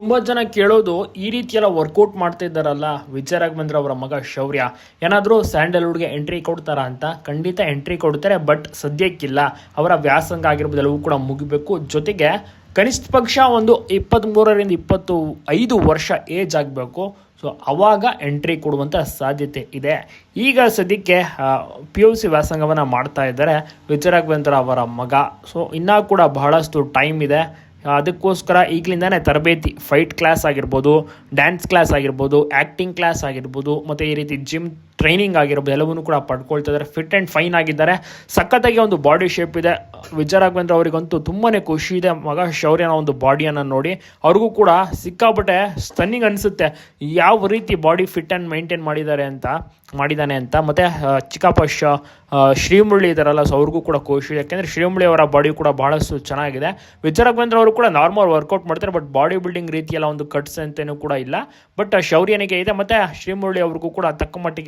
ತುಂಬ ಜನ ಕೇಳೋದು ಈ ರೀತಿ ಎಲ್ಲ ವರ್ಕೌಟ್ ಮಾಡ್ತಾ ಇದ್ದಾರಲ್ಲ? ವಿಜಯ ರಾಘವೇಂದ್ರ ಅವರ ಮಗ ಶೌರ್ಯ. ಏನಾದರೂ ಸ್ಯಾಂಡಲ್ವುಡ್ಗೆ ಎಂಟ್ರಿ ಕೊಡ್ತಾರಾ ಅಂತ? ಖಂಡಿತ ಎಂಟ್ರಿ ಕೊಡ್ತಾರೆ ಬಟ್ ಸದ್ಯಕ್ಕಿಲ್ಲ. ಅವರ ವ್ಯಾಸಂಗ ಆಗಿರ್ಬೋದು, ಎಲ್ಲವೂ ಕೂಡ ಮುಗಿಬೇಕು. ಜೊತೆಗೆ ಕನಿಷ್ಠ ಪಕ್ಷ ಒಂದು ಇಪ್ಪತ್ತ್ಮೂರರಿಂದ ಇಪ್ಪತ್ತು ಐದು ವರ್ಷ ಏಜ್ ಆಗಬೇಕು. ಸೊ ಅವಾಗ ಎಂಟ್ರಿ ಕೊಡುವಂಥ ಸಾಧ್ಯತೆ ಇದೆ. ಈಗ ಸದ್ಯಕ್ಕೆ ಪಿ ಯು ಸಿ ವ್ಯಾಸಂಗವನ್ನು ಮಾಡ್ತಾ ಇದ್ದಾರೆ ವಿಜಯ ರಾಘವೇಂದ್ರ ಅವರ ಮಗ. ಸೊ ಇನ್ನೂ ಕೂಡ ಬಹಳಷ್ಟು ಟೈಮ್ ಇದೆ. ಅದಕ್ಕೋಸ್ಕರ ಈಗಲಿಂದನೇ ತರಬೇತಿ ಫೈಟ್ ಕ್ಲಾಸ್ ಆಗಿರ್ಬೋದು ಡ್ಯಾನ್ಸ್ ಕ್ಲಾಸ್ ಆಗಿರ್ಬೋದು ಆ್ಯಕ್ಟಿಂಗ್ ಕ್ಲಾಸ್ ಆಗಿರ್ಬೋದು, ಮತ್ತು ಈ ರೀತಿ ಜಿಮ್ ಟ್ರೈನಿಂಗ್ ಆಗಿರ್ಬೋದು, ಎಲ್ಲವನ್ನೂ ಕೂಡ ಪಡ್ಕೊಳ್ತಾ ಇದ್ದಾರೆ. ಫಿಟ್ ಆ್ಯಂಡ್ ಫೈನ್ ಆಗಿದ್ದಾರೆ. ಸಖತ್ತಾಗಿ ಒಂದು ಬಾಡಿ ಶೇಪ್ ಇದೆ. ವಿಜಯ ರಾಘವೇಂದ್ರ ಅವರಿಗಂತೂ ತುಂಬಾ ಖುಷಿ ಇದೆ. ಮಗ ಶೌರ್ಯನ ಒಂದು ಬಾಡಿಯನ್ನು ನೋಡಿ. ಅವ್ರಿಗೂ ಕೂಡ ಸಿಕ್ಕಾಪಟ್ಟೆ ಸ್ಟನ್ನಿಂಗ್ ಅನಿಸುತ್ತೆ. ಯಾವ ರೀತಿ ಬಾಡಿ ಫಿಟ್ ಆ್ಯಂಡ್ ಮೈಂಟೈನ್ ಮಾಡಿದ್ದಾರೆ ಅಂತ, ಮಾಡಿದ್ದಾನೆ ಅಂತ. ಮತ್ತು ಚಿಕ್ಕಪ್ಪ ಶ್ರೀಮುಳ್ಳಿ ಇದ್ದಾರಲ್ಲ ಸೊ ಅವ್ರಿಗೂ ಕೂಡ ಖುಷಿ. ಯಾಕೆಂದರೆ ಶ್ರೀಮುಳ್ಳಿ ಅವರ ಬಾಡಿ ಕೂಡ ಬಹಳಷ್ಟು ಚೆನ್ನಾಗಿದೆ. ವಿಜಯ ರಾಘವೇಂದ್ರ ಅವರು ಕೂಡ ನಾರ್ಮಲ್ ವರ್ಕೌಟ್ ಮಾಡ್ತಾರೆ ಬಟ್ ಬಾಡಿ ಬಿಲ್ಡಿಂಗ್ ರೀತಿಯೆಲ್ಲ ಒಂದು ಕಟ್ಸ್ ಅಂತೇನೂ ಕೂಡ ಇಲ್ಲ. ಬಟ್ ಶೌರ್ಯನಿಗೆ ಇದೆ. ಮತ್ತು, ಶ್ರೀಮುಳ್ಳಿ ಅವ್ರಿಗೂ ಕೂಡ ತಕ್ಕ ಮಟ್ಟಿಗೆ